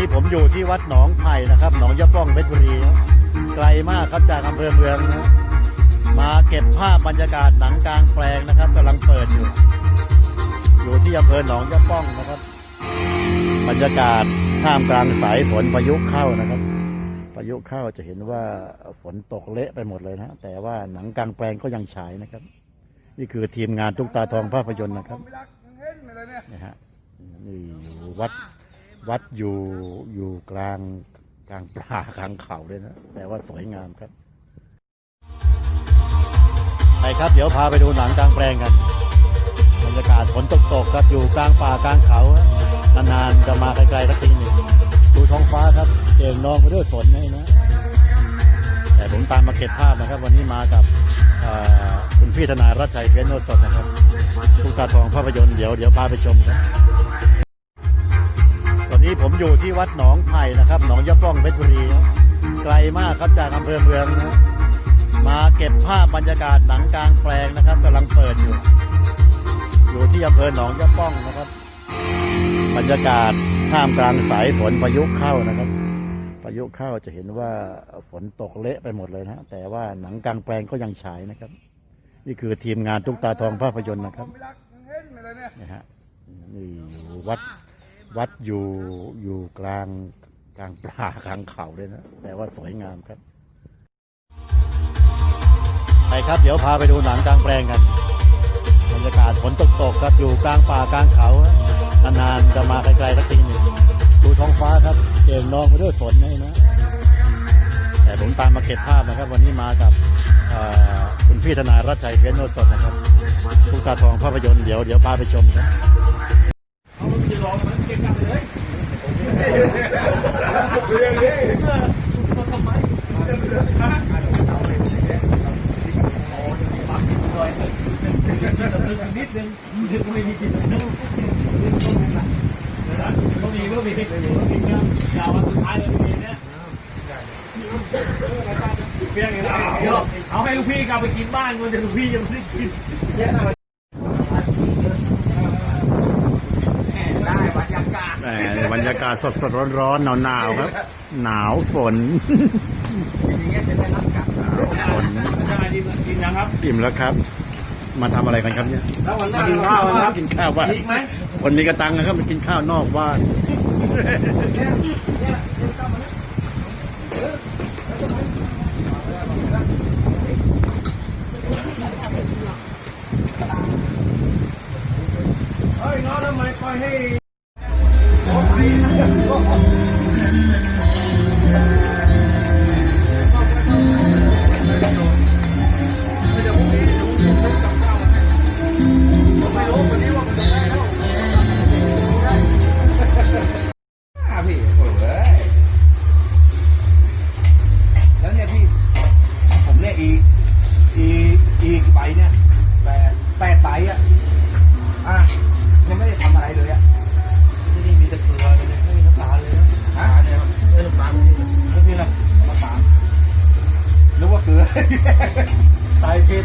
นี้ผมอยู่ที่วัดหนองไผ่นะครับหนองยะป้องเพชรบุรีไกลมากครับจากอำเภอเมืองนะมาเก็บภาพบรรยากาศหนังกลางแปลงนะครับกำลังเปิดอยู่ อยู่ที่อำเภอหนองยะป้องนะครับ บรรยากาศท่ามกลางสายฝนพายุเข้านะครับพายุเข้าจะเห็นว่าฝนตกเละไปหมดเลยนะแต่ว่าหนังกลางแปลงก็ยังฉายนะครับ นี่คือทีมงานตุ๊กตาทองภาพยนตร์นะครับไม่รักยังเห็นไปเลยเนี่ยนะฮะนี่อยู่วัด วัดอยู่อยู่กลางกลางป่ากลางเขาเลยนะ แต่ว่าสวยงามครับไปครับเดี๋ยวพาไปดูหนังกลางแปลงกันบรรยากาศฝนตกตกๆครับอยู่กลางป่ากลางเขานานๆจะมาไกลๆสักทีหนึ่งดูท้องฟ้าครับเจิงนองไปด้วยฝนนี่นะแต่ผมตามมาเก็บภาพนะครับ วันนี้มากับคุณพี่ธนารัชชัยเพชรโนสดนะครับทุกตาทองภาพยนตร์เดี๋ยวเดี๋ยวพาไปชมครับ นนี้ผมอยู่ที่วัดหนองไผ่นะครับ หนองยะป้องเพชรบุรีครับไกลมากครับจากอำเภอเมืองนะมาเก็บภาพบรรยากาศหนังกลางแปลงนะครับกำลังเปิดอยู่ อยู่ที่อำเภอหนองยะป้องนะครับ บรรยากาศท่ามกลางสายฝนพายุเข้านะครับพายุเข้าจะเห็นว่าฝนตกเละไปหมดเลยนะแต่ว่าหนังกลางแปลงก็ยังฉายนะครับ นี่คือทีมงานตุ๊กตาทองภาพยนตร์นะครับไม่รักยังเห็นไปเลยเนี่ยนะฮะนี่อยู่วัด วัดอยู่อยู่กลางกลางป่ากลางเขาเลยนะ แต่ว่าสวยงามครับ ไปครับ เดี๋ยวพาไปดูหนังกลางแปลงกันบรรยากาศฝนตกตกๆครับอยู่กลางป่ากลางเขานานๆจะมาไกลๆสักทีหนึ่งดูท้องฟ้าครับเจิงนองไปด้วยฝนนี่นะแต่ผมตามมาเก็บภาพนะครับ วันนี้มากับคุณพี่ธนารัชชัยเพชรโนสดนะครับทุกตาทองภาพยนตร์เดี๋ยวเดี๋ยวพาไปชมครับ นิดนึงนิดไม่มีกินนึงก็มีก็มีก็มีนะยาววันสุดท้ายเลยมีเนี่ยเพียงอย่างเดียวเอาให้ลูกพี่กลับไปกินบ้านมันจะลูกพี่ยังไม่ได้กินได้บรรยากาศ แหมบรรยากาศ สดสดร้อนร้อนหนาวหนาวๆครับ หนาวฝนอย่างเงี้ยจะได้รับกลับฝนใช่ดีกินนะครับอิ่มแล้วครับ มาทำอะไรกันครับเนี่ยแล้ววันหน้ากินข้าวนะครับกินข้าวบ้านอีกไหมคนมีกระตังนะครับมากินข้าวนอกบ้าน รือว่าเกลือใส่ผิด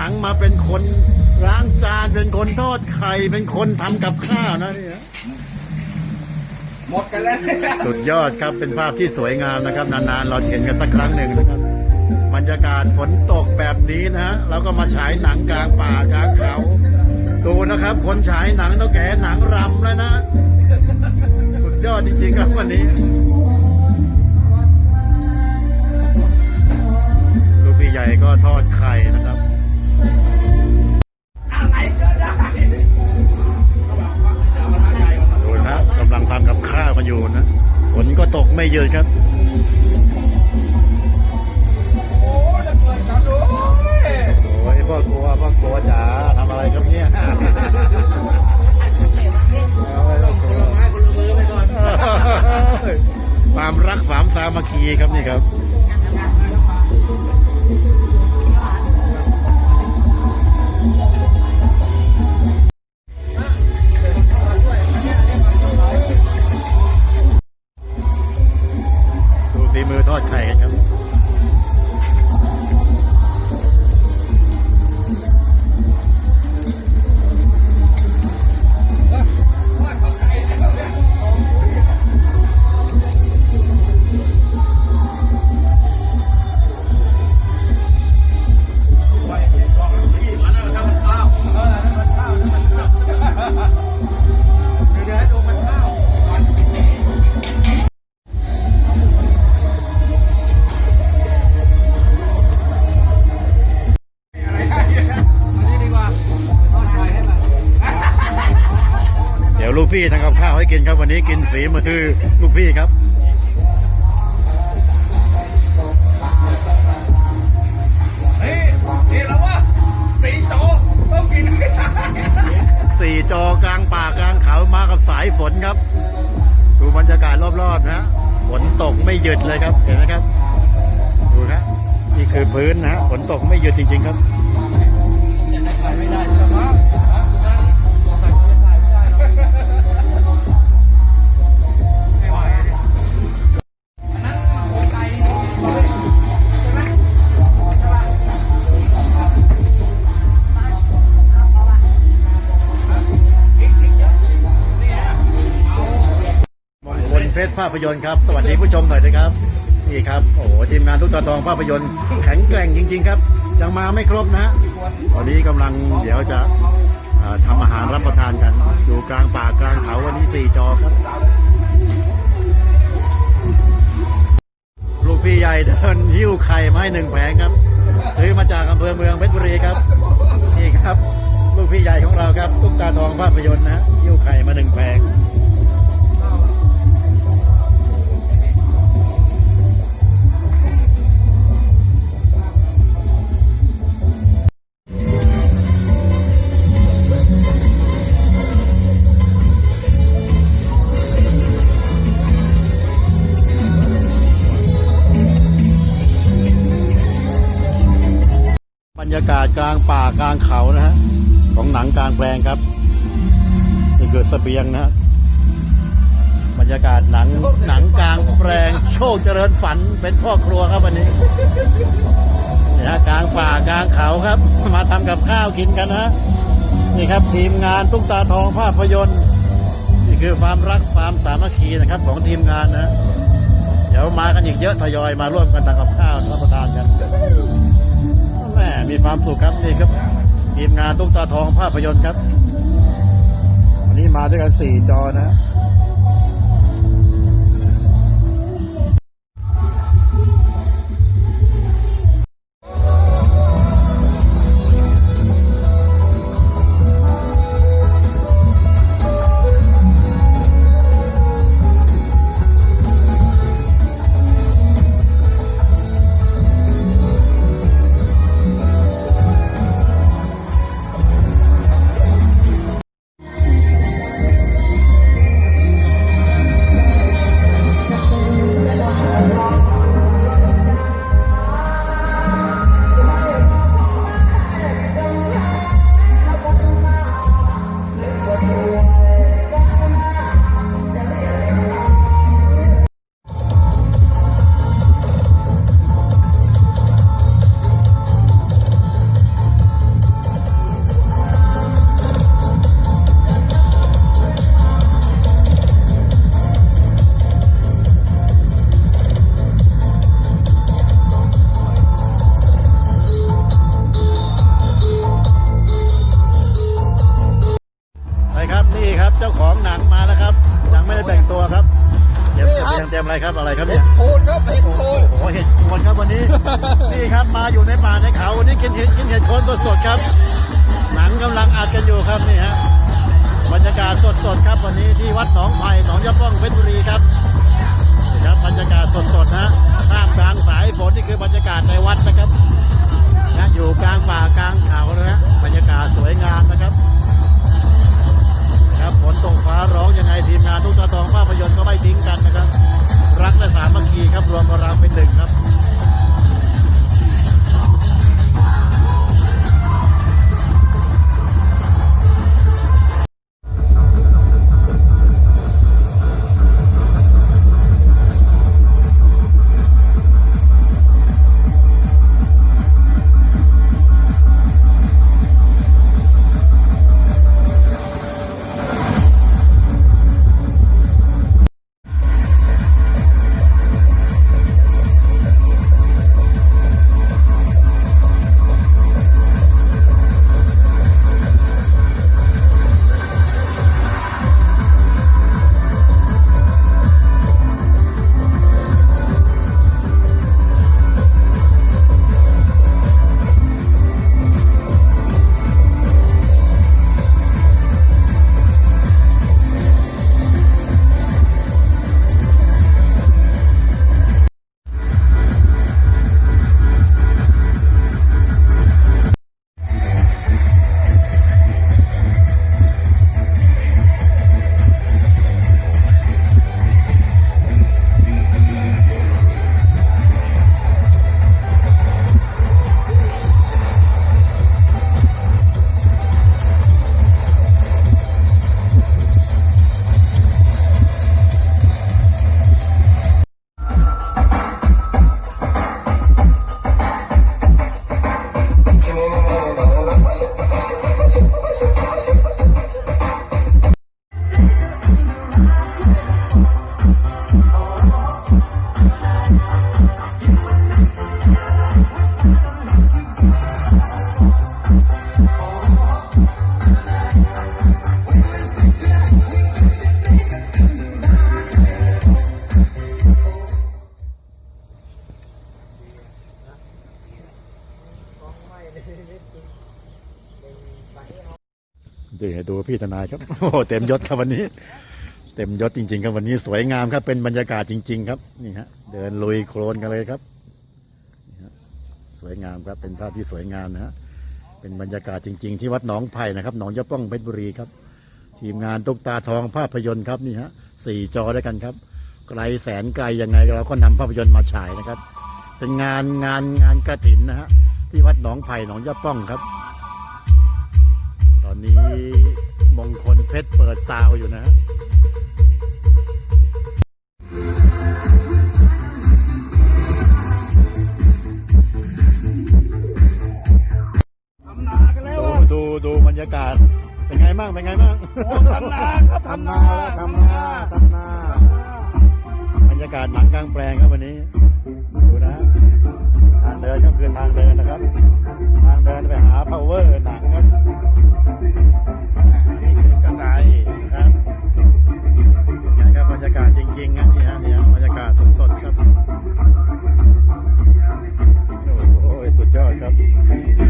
หนังมาเป็นคนล้างจานเป็นคนทอดไข่เป็นคนทำกับข้าวนะนี่นะหมดกันแล้วสุดยอดครับเป็นภาพที่สวยงามนะครับ นานๆ เราเห็นกันสักครั้งหนึ่งนะครับบรรยากาศฝนตกแบบนี้นะฮะเราก็มาฉายหนังกลางป่ากลางเขาดูนะครับ คนฉายหนังเท่าแก่หนังรำแล้วนะสุดยอดจริงๆครับวันนี้ ลูกพี่ใหญ่ก็ทอดไข่นะครับ กินครับวันนี้กินฝีมือลูกพี่ครับเฮ้ยเห็นแล้วว่าสีโตต้องกินสี่จอกลางป่ากลางเขามากับสายฝนครับ ดูบรรยากาศรอบๆนะฝนตกไม่หยุดเลยครับเห็นไหมครับ ดูนะนี่คือพื้นนะฝนตกไม่หยุดจริง ๆ ครับ เพชรภาพยนตร์ครับ สวัสดีผู้ชมหน่อยนะครับ นี่ครับ โอ้โหทีมงานทุกตาทองภาพยนตร์แข็งแกร่งจริง ๆ ครับ ยังมาไม่ครบนะฮะตอนนี้กำลังเดี๋ยวจะเอ่อทำอาหารรับประทานกัน อยู่กลางป่ากลางเขาวันนี้สี่จอครับ ลูกพี่ใหญ่เดินหิ้วไข่มาให้หนึ่งแผงครับ ซื้อมาจากอำเภอเมืองเพชรบุรีครับ นี่ครับ ลูกพี่ใหญ่ของเราครับตุ๊กตาทองภาพยนตร์นะฮะหิ้วไข่มาหนึ่งแผงากาศกลางป่ากลางเขานะฮะของหนังกลางแปลงครับนี่คือเสบียงนะฮะบรรยากาศหนังหนังกลางแปลงโชคเจริญฝันเป็นพ่อครัวครับวันนี้นี่ฮะกลางป่ากลางเขาครับ มาทำกับข้าวกินกันนะนี่ครับทีมงานตุ๊กตาทองภาพยนตร์นี่คือความรักความสามัคคีนะครับ ของทีมงานนะ เดี๋ยวมากันอีกเยอะทยอยมาร่วมกันทำกับข้าวรับประทานกัน มีความสุขครับนี่ครับทีมงานตุ๊กตาทองภาพยนตร์ครับ วันนี้มาด้วยกันสี่จอนะ พี่ทนายครับโอ้เต็มยศครับวันนี้ เต็มยศจริง ๆ ครับวันนี้สวยงามครับ เป็นบรรยากาศจริง ๆ ครับนี่ฮะเดินลุยโคลนกันเลยครับสวยงามครับเป็นภาพที่สวยงามนะฮะเป็นบรรยากาศจริง ๆ ที่วัดหนองไผ่นะครับหนองยะป้องเพชรบุรีครับ ทีมงานตุ๊กตาทองภาพยนตร์ครับนี่ฮะสี่จอด้วยกันครับ ไกลแสนไกลยังไงเราก็นำภาพยนตร์มาฉายนะครับ เป็นงานงานงานกระถินนะฮะที่วัดหนองไผ่หนองยะป้องครับ ตอนนี้ มงคลเพชรเปิดซาวอยู่นะฮะดูดูดูบรรยากาศ เป็นไงบ้างเป็นไงบ้างทำนาครับทำนาแล้วทำนาทำนาบรรยากาศหนังกลางแปลงครับวันนี้ดูนะทางเดินก็คือทางเดินนะครับ ทางเดินไปหา power หนังครับ จริงๆนะนี่ฮะนี่ฮะบรรยากาศสดๆครับ โอ้โหสุดยอดครับ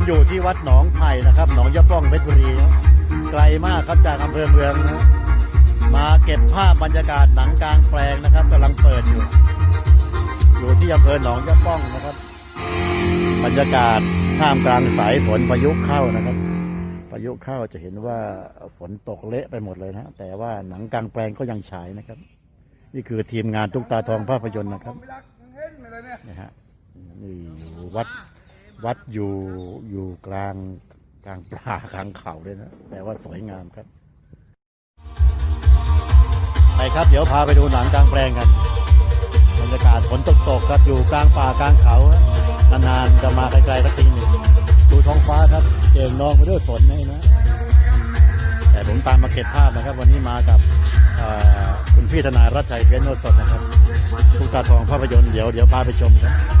ผมอยู่ที่วัดหนองไผ่นะครับ หนองยะป้องเพชรบุรีครับไกลมากครับจากอำเภอเมืองนะเก็บภาพบรรยากาศหนังกลางแปลงนะครับกำลังเปิดอยู่ อยู่ที่อำเภอหนองยะป้องนะครับ บรรยากาศท่ามกลางสายฝนพายุเข้านะครับพายุเข้าจะเห็นว่าฝนตกเละไปหมดเลยนะแต่ว่าหนังกลางแปลงก็ยังฉายนะครับ นี่คือทีมงานตุ๊กตาทองภาพยนตร์นะครับไม่รักมึงเห็นไหมล่ะเนี่ยนะฮะนี่อยู่วัด วัดอยู่อยู่กลางกลางปลากลางเขาเลยนะ แต่ว่าสวยงามครับ ไปครับ เดี๋ยวพาไปดูหนังกลางแปลงกันบรรยากาศฝนตกตกครับอยู่กลางป่ากลางเขานานๆจะมาไกลๆสักทีหนึ่งดูท้องฟ้าครับเจิงนองไปด้วยฝนนะแต่ผมตามมาเก็บภาพนะครับ วันนี้มากับคุณพี่ทนารัชชัยเพียรโนสดนะครับทุกตาทองภาพยนตร์เดี๋ยวเดี๋ยวพาไปชมครับ